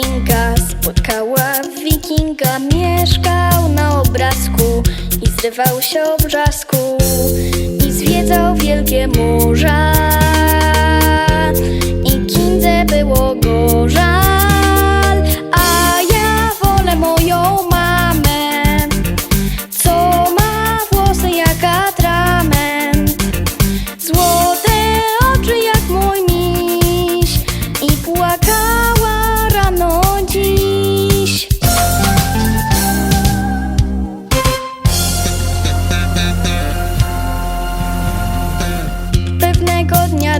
Kinga. Spotkała wikinga Mieszkał na obrazku i zrywał się o wrzasku I zwiedzał wielkie morza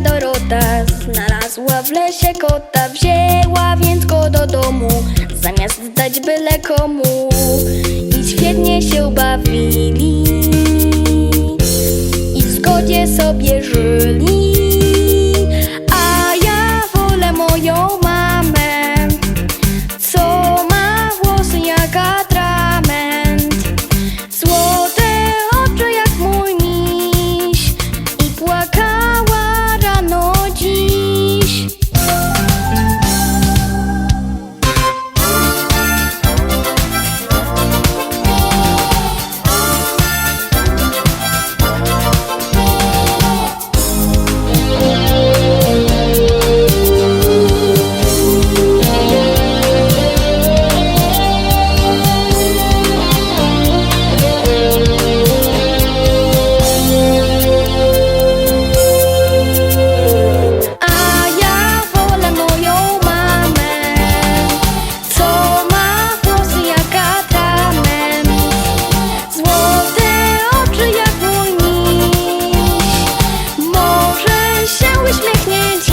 Dorota znalazła w lesie kota Wzięła więc go do domu Zamiast dać byle komu. I świetnie się bawili. I w zgodzie sobie żyli uśmiechnięci